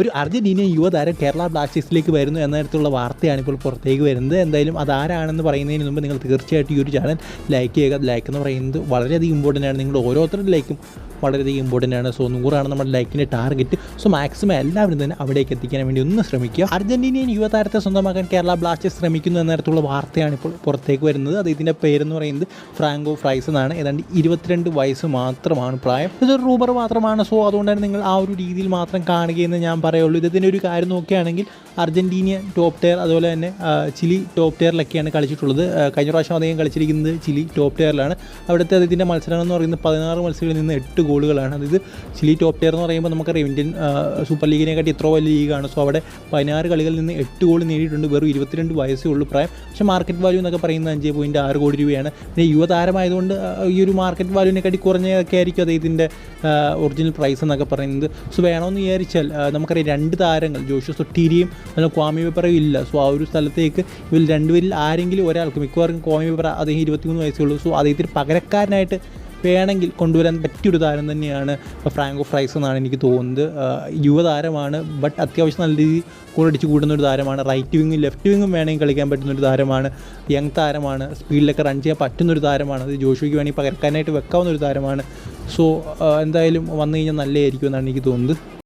ഒരു അർജന്റീനിയൻ യുവതാരം കേരള ബ്ലാസ്റ്റേഴ്സിലേക്ക് വരുന്നു എന്ന തരത്തിലുള്ള വാർത്തയാണ് ഇപ്പോൾ പുറത്തേക്ക് വരുന്നത്. എന്തായാലും അതാരാണെന്ന് പറയുന്നതിന് മുമ്പ് നിങ്ങൾ തീർച്ചയായിട്ടും ഈ ഒരു ചാനൽ ലൈക്ക് ചെയ്യുക ലൈക്ക് എന്ന് പറയുന്നത് വളരെയധികം ഇമ്പോർട്ടന്റ് ആണ്. നിങ്ങൾ ഓരോരുത്തരുടെ ലൈക്കും വളരെയധികം ഇമ്പോർട്ടന്റ് ആണ് സോ നൂറാണ് നമ്മുടെ ലൈക്കിന്റെ ടാർഗറ്റ്. സോ മാക്സിമം എല്ലാവരും തന്നെ അവിടേക്ക് എത്തിക്കാൻ വേണ്ടി ഒന്ന് ശ്രമിക്കുക. അർജന്റീനിയൻ യുവതാരത്തെ സ്വന്തമാക്കാൻ കേരള ബ്ലാസ്റ്റേഴ്സ് ശ്രമിക്കുന്നു എന്ന തരത്തിലുള്ള വാർത്തയാണ് ഇപ്പോൾ പുറത്തേക്ക് വരുന്നത്. അത് ഇതിന്റെ പേരെന്ന് പറയുന്നത് ഫ്രാങ്കോ ഫ്രൈസ് എന്നാണ്. ഏതാണ്ട് ഇരുപത്തിരണ്ട് വയസ്സ് മാത്രമാണ് പ്രായം. ഇതൊരു റൂബർ മാത്രമാണ്. സോ അതുകൊണ്ട് തന്നെ നിങ്ങൾ ആ ഒരു രീതിയിൽ മാത്രം കാണുകയെന്ന് ഞാൻ പറയുള്ളൂ. ഇതിന്റെ ഒരു കാര്യം നോക്കുകയാണെങ്കിൽ അർജന്റീനിയൻ ടോപ്പ് ടയർ അതുപോലെ തന്നെ ചിലി ടോപ്പ് ടയറിലൊക്കെയാണ് കളിച്ചിട്ടുള്ളത്. കഴിഞ്ഞ പ്രാവശ്യം അദ്ദേഹം കളിച്ചിരിക്കുന്നത് ചിലി ടോപ്പ് ടയറിലാണ് അവിടുത്തെ അദ്ദേഹത്തിന്റെ മത്സരങ്ങൾ എന്ന് പറയുന്നത് പതിനാറ് മത്സരങ്ങളിൽ നിന്ന് എട്ട് ഗോളുകളാണ്. അതായത് ചിലി ടോപ്പ് ടയർ എന്ന് പറയുമ്പോൾ നമുക്കറിയാം ഇന്ത്യൻ സൂപ്പർ ലീഗിനെക്കാട്ടി ഇത്ര വലിയ ലീഗാണ്. സോ അവിടെ പതിനാറ് കളികളിൽ നിന്ന് എട്ട് ഗോൾ നേടിയിട്ടുണ്ട്. വെറും ഇരുപത്തിരണ്ട് വയസ്സേ ഉള്ളൂ പ്രായം. പക്ഷെ മാർക്കറ്റ് വാല്യൂ എന്നൊക്കെ പറയുന്നത് അഞ്ച് പോയിന്റ് ആറ് കോടി രൂപയാണ്. പിന്നെ യുവതാരമായതുകൊണ്ട് ഈ ഒരു മാർക്കറ്റ് വാല്യൂവിനെക്കാട്ടി കുറഞ്ഞതൊക്കെ ആയിരിക്കും അദ്ദേഹത്തിന്റെ ഒറിജിനൽ പ്രൈസ് എന്നൊക്കെ പറയുന്നത്. സോ വേണമെന്ന് വിചാരിച്ചാൽ നമുക്കറിയാം രണ്ട് താരങ്ങൾ ജോഷു സൊട്ടീരിയും അല്ലെങ്കിൽ ക്വാമി പേപ്പറും ഇല്ല. സോ ആ ഒരു സ്ഥലത്തേക്ക് ഇവർ രണ്ടുപേരിൽ ആരെങ്കിലും ഒരാൾക്ക് മിക്കവാറും ക്വാമി പേപ്പർ അദ്ദേഹം ഇരുപത്തിമൂന്ന് വയസ്സേ ഉള്ളൂ. സോ അദ്ദേഹത്തിന് പകരക്കാരനായിട്ട് വേണമെങ്കിൽ കൊണ്ടുവരാൻ പറ്റിയൊരു താരം തന്നെയാണ് ഫ്രാങ്കോ ഫ്രൈസ് എന്നാണ് എനിക്ക് തോന്നുന്നത്. യുവതാരമാണ് ബട്ട് അത്യാവശ്യം നല്ല രീതിയിൽ കൂടടിച്ച് കൂടുന്ന ഒരു താരമാണ്. റൈറ്റ് വിങ്ങും ലെഫ്റ്റ് വിങ്ങും വേണമെങ്കിൽ കളിക്കാൻ പറ്റുന്ന ഒരു താരമാണ്. യങ് താരമാണ്. സ്പീഡിലൊക്കെ റൺ ചെയ്യാൻ പറ്റുന്ന ഒരു താരമാണ്. അത് ജോഷുയ്ക്ക് വേണമെങ്കിൽ പകർക്കാനായിട്ട് വെക്കാവുന്ന ഒരു താരമാണ്. സോ എന്തായാലും വന്നു കഴിഞ്ഞാൽ നല്ലതായിരിക്കും എന്നാണ് എനിക്ക് തോന്നുന്നത്.